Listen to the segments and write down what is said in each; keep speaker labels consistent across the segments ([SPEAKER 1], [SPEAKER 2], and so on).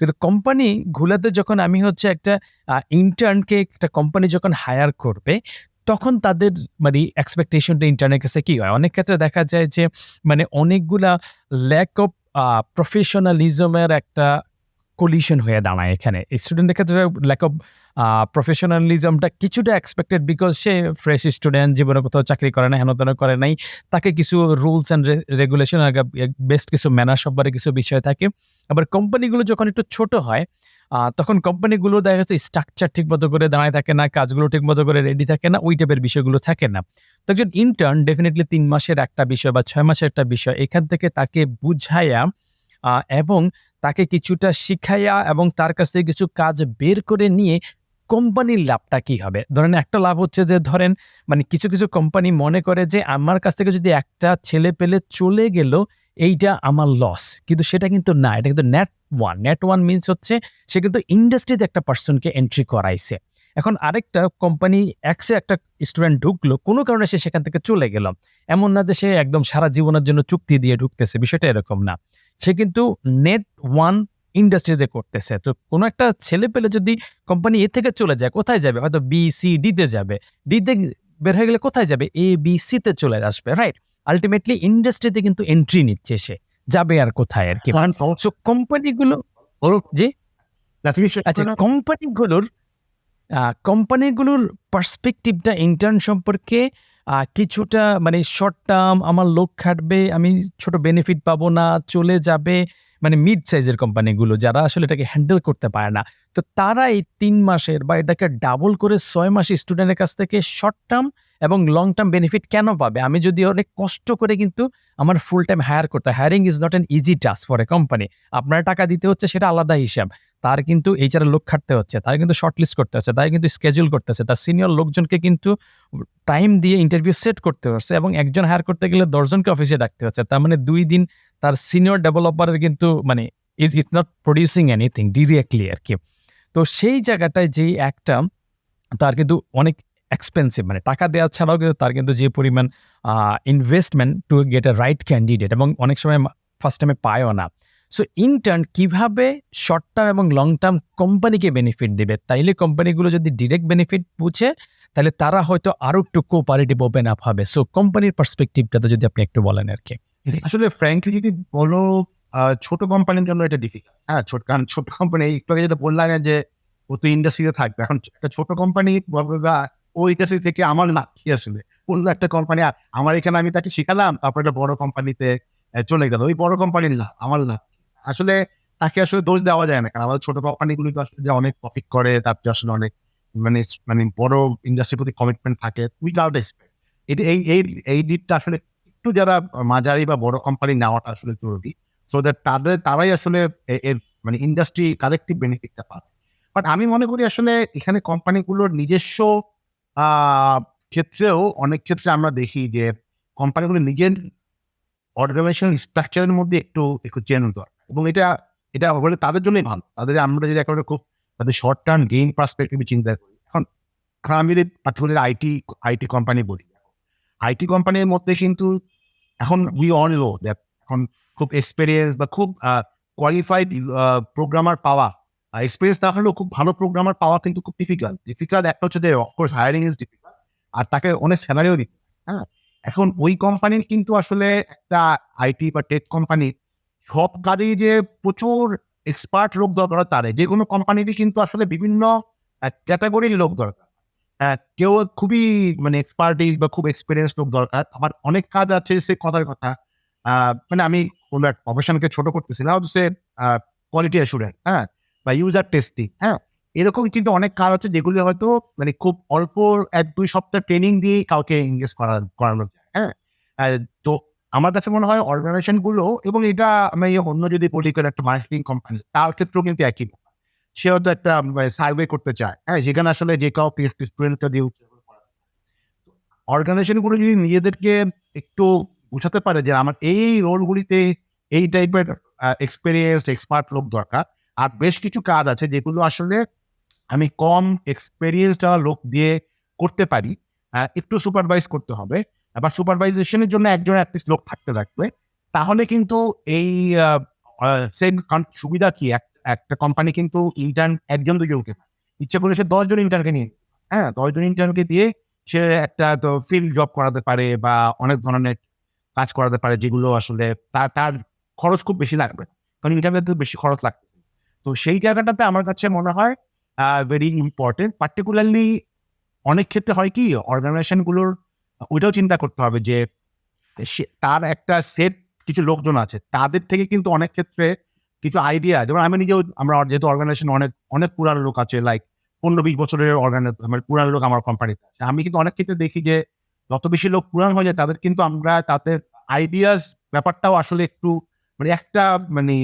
[SPEAKER 1] কিন্তু কোম্পানি ঘুলাতে যখন আমি হচ্ছে একটা ইন্টার্নকে একটা কোম্পানি যখন হায়ার করবে, তখন তাদের মানে এক্সপেকটেশনটা ইন্টার্নের কাছে কী হয়? অনেক ক্ষেত্রে দেখা যায় যে মানে অনেকগুলা ল্যাক অফ প্রফেশনালিজমের একটা কলিশন হয়ে দাঁড়ায় এখানে। স্টুডেন্টের ক্ষেত্রে ল্যাক অফ প্রফেশনালিজমটা কিছুটা এক্সপেক্টেড বিকজ সে ফ্রেশ স্টুডেন্ট জীবনে কোথাও চাকরি করে না হেন তেন করে নাই। তাকে কিছু রুলস অ্যান্ড রেগুলেশন বেস্ট কিছু ম্যানার সব্বারে কিছু বিষয় থাকে। আবার কোম্পানিগুলো যখন একটু ছোট হয় তখন কোম্পানিগুলো দেখা যাচ্ছে স্ট্রাকচার ঠিক মতো করে দাঁড়ায় থাকে না, কাজগুলো ঠিক মতো করে রেডি থাকে না, ওই টাইপের বিষয়গুলো থাকে না। তো একজন ইন্টার্ন ডেফিনেটলি তিন মাসের একটা বিষয় বা ছয় মাসের একটা বিষয়, এখান থেকে তাকে বুঝাইয়া এবং তাকে কিছুটা শিখাইয়া এবং তার কাছ থেকে কিছু কাজ বের করে নিয়ে কোম্পানির লাভটা কি হবে? ধরেন একটা লাভ হচ্ছে যে, ধরেন মানে কিছু কিছু কোম্পানি মনে করে যে, আমার কাছ থেকে যদি একটা ছেলে পেলে চলে গেল, এইটা আমার লস কিন্তু সেটা কিন্তু না, এটা কিন্তু net one net one means হচ্ছে সে কিন্তু ইন্ডাস্ট্রিতে একটা পার্সনকে এন্ট্রি করাইছে। এখন আরেকটা কোম্পানি একসে একটা স্টুডেন্ট ঢুকলো, কোনো কারণে সে সেখান থেকে চলে গেল। এমন না যে সে একদম সারা জীবনের জন্য চুক্তি দিয়ে ঢুকতেছে, বিষয়টা এরকম না। সে কিন্তু নেট ওয়ান ইন্ডাস্ট্রিতে করতেছে। তো কোনো একটা ছেলে পেলে যদি কোম্পানি এ থেকে চলে যায় কোথায় যাবে? হয়তো বি সি ডিতে যাবে। ডিতে বের হয়ে গেলে কোথায় যাবে? এ বি সিতে চলে আসবে রাইট আলটিমেটলি ইন্ডাস্ট্রিতে কিন্তু এন্ট্রি নিচ্ছে সে। যাবে আর কোথায় আর কি। কোম্পানিগুলো জি? আচ্ছা কোম্পানিগুলোর কোম্পানিগুলোর পার্সপেক্টিভটা ইন্টার্ন সম্পর্কে কিছুটা মানে শর্ট টার্ম আমার লোক খাটবে আমি ছোট বেনিফিট পাবো না চলে যাবে মানে মিড সাইজের কোম্পানিগুলো যারা আসলে এটাকে হ্যান্ডেল করতে পারে না। তো তারা এই তিন মাসের বা এটাকে ডাবল করে ছয় মাস স্টুডেন্টের কাছ থেকে শর্ট টার্ম এবং লং টার্ম বেনিফিট কেন পাবে? আমি যদি অনেক কষ্ট করে কিন্তু আমার ফুল টাইম হায়ার করতে hiring is not an easy task for a company আপনার টাকা দিতে হচ্ছে সেটা আলাদা হিসাব। তার কিন্তু এইচারে লোক খাটতে হচ্ছে, তার কিন্তু শর্ট লিস্ট করতে হচ্ছে, তার কিন্তু স্কেজুল করতে হচ্ছে, তার সিনিয়র লোকজনকে কিন্তু টাইম দিয়ে ইন্টারভিউ সেট করতে হচ্ছে এবং একজন হায়ার করতে গেলে দশজনকে অফিসে ডাকতে হচ্ছে, তার মানে দুই দিন তার সিনিয়র ডেভেলপারের কিন্তু মানে it it not producing anything directly আর কি। তো সেই জায়গাটায় যেই একটা তার কিন্তু অনেক এক্সপেন্সিভ মানে টাকা দেওয়া ছাড়াও কিন্তু তার কিন্তু যে পরিমাণ investment to get a right candidate এবং অনেক সময় ফার্স্ট টাইমে পায়ও না। সো ইন্টার্ন কীভাবে শর্ট টার্ম এবং লং টার্ম কোম্পানিকে বেনিফিট দেবে? তাইলে কোম্পানিগুলো যদি ডিরেক্ট বেনিফিট বুঝে তাহলে তারা হয়তো আরও একটু কোপারেটিভ ওপেন আপ হবে। সো কোম্পানির পার্সপেক্টিভটাতে যদি আপনি একটু বলেন আর কি।
[SPEAKER 2] আসলে ফ্র্যাঙ্কলি যদি বলো ছোট কোম্পানির জন্য এটা ডিফিকাল্ট হ্যাঁ ছোট, কারণ ছোট কোম্পানি একটু আগে যেটা বললাম যে, ও তো ইন্ডাস্ট্রিতে থাকবে। এখন একটা ছোট কোম্পানি বা ও ইন্ডাস্ট্রি থেকে আমার লাভ কি আসলে? অন্য একটা কোম্পানি আমার এখানে আমি তাকে শিখালাম, তারপর একটা বড় কোম্পানিতে চলে গেল। ওই বড় কোম্পানির লাভ আমার কি? আসলে তাকে আসলে দোষ দেওয়া যায় না। কারণ আমাদের ছোট কোম্পানিগুলি তো আসলে যে অনেক প্রফিট করে তারপরে আসলে অনেক মানে মানে বড় ইন্ডাস্ট্রির প্রতি কমিটমেন্ট থাকে উইদাউট এক্সপেক্ট এই এই এই দিকটা আসলে একটু যারা মাঝারি বা বড় কোম্পানি নেওয়াটা আসলে জরুরি সো দ্যাট তাদের, তারাই আসলে এর মানে ইন্ডাস্ট্রি কালেকটিভ বেনিফিটটা পাবে। বাট আমি মনে করি আসলে এখানে কোম্পানিগুলোর নিজস্ব ক্ষেত্রেও অনেক ক্ষেত্রে আমরা দেখি যে কোম্পানিগুলো নিজের অর্গানাইজেশনাল স্ট্রাকচারের মধ্যে একটু একটু চেঞ্জ দরকার। এবং এটা এটা হলে তাদের জন্যই ভালো। তাদের আমরা যদি একেবারে খুব তাদের শর্ট টার্ম গেইন পার্সপেক্টিভে চিন্তা করি, এখন আমি যদি পার্টিকুলার আইটি আইটি কোম্পানি বলি আইটি কোম্পানির মধ্যে কিন্তু এখন উই অন নো দ্যাট এখন খুব এক্সপিরিয়েন্স বা খুব কোয়ালিফাইড প্রোগ্রামার পাওয়া এক্সপিরিয়েন্স না হলেও খুব ভালো প্রোগ্রামার পাওয়া কিন্তু খুব ডিফিকাল্ট ডিফিকাল্ট একটা হচ্ছে যে of course hiring is difficult আর তাকে অনেক স্যালারিও দিতে হ্যাঁ এখন ওই কোম্পানির কিন্তু আসলে একটা আইটি বা টেক কোম্পানির সব কাজেই যে প্রচুর এক্সপার্ট লোক দরকার তারে যে কোনো কোম্পানিরই কিন্তু আসলে বিভিন্ন ক্যাটাগরির লোক দরকার। হ্যাঁ, কেউ খুবই মানে এক্সপার্টিস বা খুব এক্সপিরিয়েন্স লোক দরকার। আবার অনেক কাজ আছে সে কথার কথা। মানে আমি কোনো এক প্রফেশনকে ছোট করতেছি না সে কোয়ালিটি অ্যাসুরেন্স হ্যাঁ বা ইউজার টেস্টিং হ্যাঁ। এরকম কিন্তু অনেক কাজ আছে যেগুলি হয়তো মানে খুব অল্প এক দুই সপ্তাহ ট্রেনিং দিয়ে কাউকে এঙ্গেজ করা করানো যায় হ্যাঁ। তো আমার কাছে মনে হয় অর্গানাইজেশনগুলো এবং এটা আমি অন্য যদি বলি একটা মার্কেটিং কোম্পানি তার ক্ষেত্রেও কিন্তু একই। সে হয়তো একটা সার্ভে করতে চায়। হ্যাঁ যেখানে আসলে যে কাউ স্টুডেন্টটা দিয়ে অর্গানাইজেশনগুলো যদি নিজেদেরকে একটু বোঝাতে পারে যে আমার এই রোলগুলিতে এই টাইপের এক্সপিরিয়েন্স এক্সপার্ট লোক দরকার। আর বেশ কিছু কাজ আছে যেগুলো আসলে আমি কম এক্সপিরিয়েন্স লোক দিয়ে করতে পারি একটু সুপারভাইজ করতে হবে। আবার সুপারভাইজেশনের জন্য একজন অ্যাটলিস্ট লোক থাকতে থাকবে। তাহলে কিন্তু এই সেম সুবিধা কি? একটা কোম্পানি কিন্তু ইন্টার্ন একজন দুজনকে। ইচ্ছা করে সে দশজন ইন্টার্নকে নিয়ে। হ্যাঁ দশজন ইন্টার্নকে দিয়ে সে একটা তো ফিল্ড জব করাতে পারে বা অনেক ধরনের কাজ করাতে পারে যেগুলো আসলে তার তার খরচ খুব বেশি লাগবে। কারণ ইন্টারনেট তো বেশি খরচ লাগছে তো সেই জায়গাটাতে আমার কাছে মনে হয় ভেরি ইম্পর্টেন্ট পার্টিকুলারলি অনেক ক্ষেত্রে হয় কি অর্গানাইজেশনগুলোর ওইটাও চিন্তা করতে হবে যে তার একটা সেট কিছু লোকজন আছে, তাদের থেকে কিন্তু অনেক ক্ষেত্রে কিছু আইডিয়া যেমন আমি নিজেও, আমরা যেহেতু অর্গানাইজেশন অনেক অনেক পুরানো লোক আছে লাইক পনেরো বিশ বছরের অর্গানাইজ মানে পুরানো লোক আমার কোম্পানিতে আছে। আমি কিন্তু অনেক ক্ষেত্রে দেখি যে, যত বেশি লোক পুরান হয়ে যায়, তাদের কিন্তু আমরা তাদের আইডিয়াস ব্যাপারটাও আসলে একটু মানে একটা মানে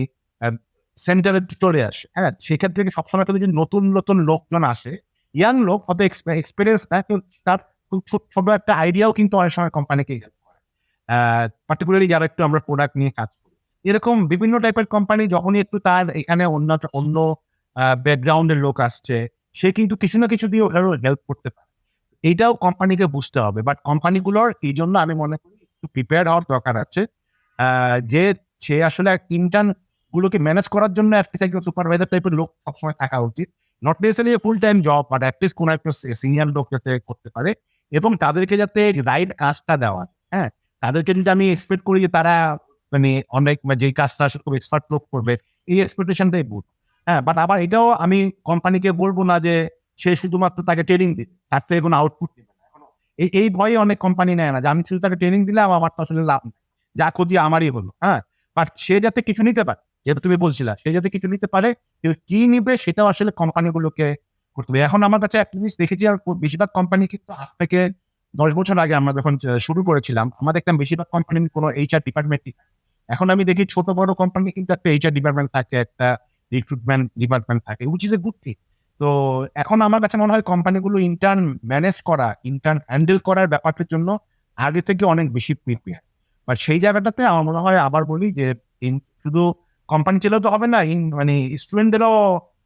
[SPEAKER 2] সেন্টারে চলে আসে। হ্যাঁ সেক্ষেত্রে সবসময় কিন্তু যদি নতুন নতুন লোকজন আসে ইয়াং লোক হয়তো এক্সপিরিয়েন্স না কিন্তু তার ছোট- একটা আইডিয়াও কিন্তু অনেক সময় কোম্পানিকে হেল্প করে। পার্টিকুলারলি যারা একটু আমরা প্রোডাক্ট নিয়ে কাজ করি। এরকম বিভিন্ন টাইপের কোম্পানি যখনই একটু তার এখানে অন্য অন্য ব্যাকগ্রাউন্ডের লোক আসছে, সে কিন্তু কিছু না কিছু দিয়ে হেল্প করতে পারে। এইটাও কোম্পানিকে বুঝতে হবে। বাট কোম্পানিগুলোর এই জন্য আমি মনে করি একটু প্রিপেয়ার হওয়ার দরকার আছে। যে সে আসলে ইন্টার্ন গুলোকে ম্যানেজ করার জন্য সুপারভাইজার টাইপের লোক সবসময় থাকা উচিত। Not necessary full time job but at least কোনো একটা সিনিয়র লোক যাতে করতে পারে। এবং তাদেরকে যাতে রাইট কাজটা দেওয়া হ্যাঁ তাদেরকে যদি আমি এক্সপেক্ট করি যে তারা মানে অনেক যে কাজটা খুব এক্সপার্ট লোক করবে, এই এক্সপেকটেশনটাই ভুল হ্যাঁ বাট আবার এটাও আমি কোম্পানিকে বলব না যে সে শুধুমাত্র তাকে ট্রেনিং দিবে তার থেকে কোনো আউটপুট দিবে এই এই ভয়ে অনেক কোম্পানি নেয় না যে আমি শুধু তাকে ট্রেনিং দিলাম, আমার তো আসলে লাভ নেই। যা ক্ষতি আমারই হলো হ্যাঁ? বাট সে যাতে কিছু নিতে পারে, যেটা তুমি বলছিলা, সে যাতে কিছু নিতে পারে কি নিবে সেটাও আসলে কোম্পানিগুলোকে করতে হবে। এখন আমার কাছে একটা জিনিস দেখেছি, আর বেশিরভাগ কোম্পানি কিন্তু আজ থেকে দশ বছর আগে আমরা যখন শুরু করেছিলাম আমরা দেখতাম বেশিরভাগ কোম্পানির কোনো এইচআর ডিপার্টমেন্টই। এখন আমি দেখি ছোট বড় কোম্পানি কিন্তু একটা এইচআর ডিপার্টমেন্ট থাকে, একটা রিক্রুটমেন্ট ডিপার্টমেন্ট থাকে which is a good thing তো এখন আমার কাছে মনে হয় কোম্পানিগুলো ইন্টার্ন ম্যানেজ করা ইন্টার্ন হ্যান্ডেল করার ব্যাপারটার জন্য আগে থেকে অনেক বেশি প্রিপেয়ার বাট সেই জায়গাটাতে আমার মনে হয় আবার বলি যে শুধু কোম্পানি চাইলেও তো হবে না ইন মানে স্টুডেন্টদেরও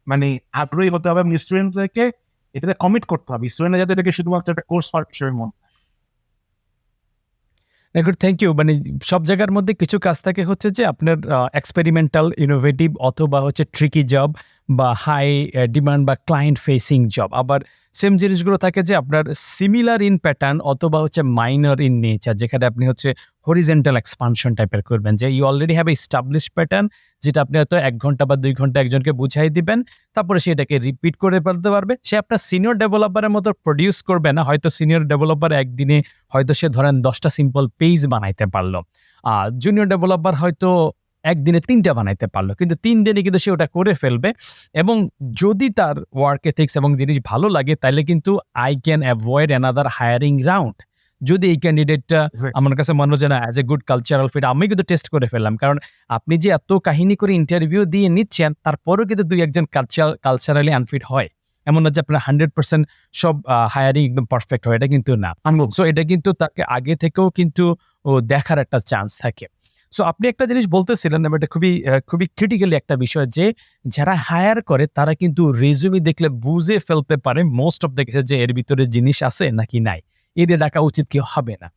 [SPEAKER 2] মানে আগ্রহী হতে হবে এবং স্টুডেন্টদেরকে এটাতে কমিট করতে হবে। স্টুডেন্টরা যাতে এটাকে শুধুমাত্র একটা কোর্স হওয়ার হিসেবে মনে
[SPEAKER 1] দেখুন থ্যাংক ইউ মানে সব জায়গার মধ্যে কিছু কাজ থাকে হচ্ছে যে আপনার এক্সপেরিমেন্টাল ইনোভেটিভ অথবা হচ্ছে ট্রিকি জব বা হাই ডিমান্ড বা ক্লায়েন্ট ফেসিং জব আবার সেম জিনিসগুলো থাকে যে আপনার সিমিলার ইন প্যাটার্ন অথবা হচ্ছে মাইনর ইন নেচার যেখানে আপনি হচ্ছে হরিজেন্টাল এক্সপানশন টাইপের করবেন। যে you already have establish pattern যেটা আপনি হয়তো এক ঘণ্টা বা দুই ঘণ্টা একজনকে বুঝাই দিবেন, তারপরে সে এটাকে রিপিট করে ফেলতে পারবে। সে আপনার সিনিয়র ডেভেলপারের মতো প্রডিউস করবে না, হয়তো সিনিয়র ডেভেলপার একদিনে হয়তো সে ধরেন দশটা সিম্পল পেজ বানাইতে পারল। আর জুনিয়র ডেভেলপার হয়তো একদিনে তিনটা বানাইতে পারল। কিন্তু তিন দিনে কিন্তু সে ওটা করে ফেলবে এবং যদি তার ওয়ার্ক এথিক্স এবং জিনিস ভালো লাগে তাহলে কিন্তু I can avoid another hiring round যদি এই ক্যান্ডিডেটটা আমার কাছে মনে হয় না as a good cultural fit আমি কিন্তু টেস্ট করে ফেললাম। কারণ আপনি যে এত কাহিনী করে ইন্টারভিউ দিয়ে নিচ্ছেন তারপরেও কিন্তু দুই একজন কালচার কালচারালি আনফিট হয়। এমন না যে আপনার হান্ড্রেড পার্সেন্ট সব হায়ারিং একদম পারফেক্ট হয় এটা কিন্তু না। সো এটা কিন্তু তাকে আগে থেকেও কিন্তু দেখার একটা চান্স থাকে। সো আপনি একটা জিনিস বলতেছিলেন এটা খুবই খুবই ক্রিটিক্যালি একটা বিষয় যে, যারা হায়ার করে, তারা কিন্তু রেজুমি দেখলে বুঝে ফেলতে পারে মোস্ট অফ দ্য কেসে যে, এর ভিতরে জিনিস আছে নাকি নাই। এদের ডাকা উচিত কি হবে না।